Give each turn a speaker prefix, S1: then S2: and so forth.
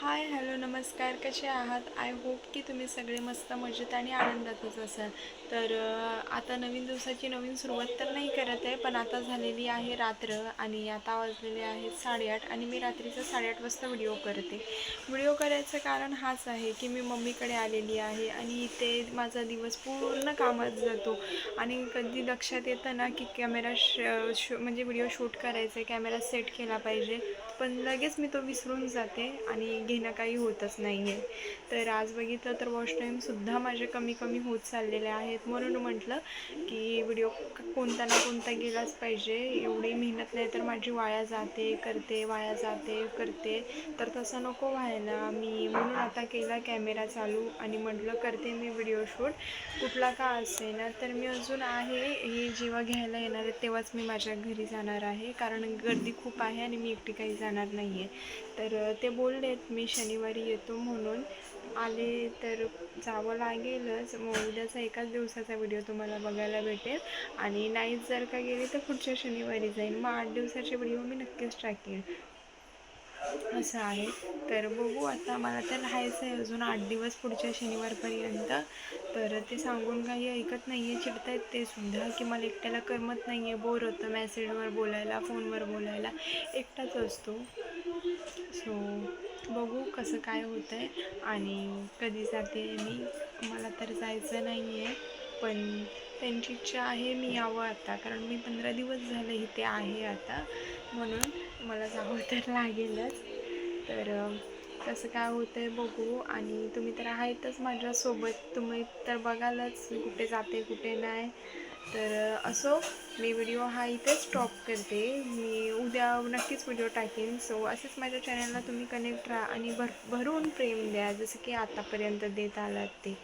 S1: Hi hello नमस्कार कसे आहात? आय होप की तुम्ही सगळे मस्त मजेत आणि आनंदातच असाल. तर आता नवीन दिवसाची नवीन सुरुवात तर नाही करत आहे पण आता झालेली आहे रात्र आणि आता वाजलेले आहेत साडेआठ आणि मी रात्रीचा साडेआठ वाजता व्हिडिओ करते. व्हिडिओ करायचं कारण हाच आहे की मी मम्मीकडे आलेली आहे आणि इथे माझा दिवस पूर्ण कामात जातो. आणि कधी लक्षात येतं ना की कॅमेरा श म्हणजे व्हिडिओ शूट करायचा आहे कॅमेरा सेट केला पाहिजे. पण लगेच मी तो विसरून जाते आणि घेणं काही होतच नाही आहे तर आज बघितलं तर वॉच टाईमसुद्धा माझे कमी कमी होत चाललेले आहेत. म्हणून म्हटलं की व्हिडिओ कोणता ना कोणता गेलाच पाहिजे. एवढी मेहनत नाही तर माझी वाया जाते करते वाया जाते करते. तर तसं नको व्हायला. मी म्हणून आता केला कॅमेरा चालू आणि म्हटलं करते मी व्हिडिओ शूट कुठला का असे ना तर मी अजून आहे. हे जेव्हा घ्यायला येणार आहे तेव्हाच मी माझ्या घरी जाणार आहे. कारण गर्दी खूप आहे आणि मी एकटी काही जाणार नाही आहे तर ते बोललेत मी मी शनिवारी येतो म्हणून. आले तर जावं लागेलच. मग उद्याचा एकाच दिवसाचा व्हिडिओ तुम्हाला बघायला भेटेल. आणि नाहीच जर का गेली तर पुढच्या शनिवारी जाईन. मग आठ दिवसाचे व्हिडिओ मी नक्कीच टाकेन असं आहे. तर बघू आता मला तर राहायचं आहे अजून आठ दिवस पुढच्या शनिवारपर्यंत. तर ते सांगून काही ऐकत नाही आहे चिडतायत ते सुद्धा की मला एकट्याला करमत नाही आहे बोर होतं मॅसेजवर बोलायला फोनवर बोलायला. एकटाच असतो. सो कसं काय होतं आहे आणि कधी जाते मी मला तर जायचं नाही आहे पण त्यांची इच्छा आहे मी यावं आता कारण मी पंधरा दिवस झाले इथे आहे आता. म्हणून मला जावं तर लागेलच. तर कसं काय होतं आहे बघू. आणि तुम्ही तर आहेतच माझ्यासोबत. तुम्ही तर बघालच मी कुठे जाते कुठे नाही. तर असो मी व्हिडिओ हा इथेच स्टॉप करते. मी उद्या नक्कीच व्हिडिओ टाकेन. सो असेच माझ्या चॅनलला तुम्ही कनेक्ट राहा आणि भर भरून प्रेम द्या. जसं की आतापर्यंत देत आलात ते.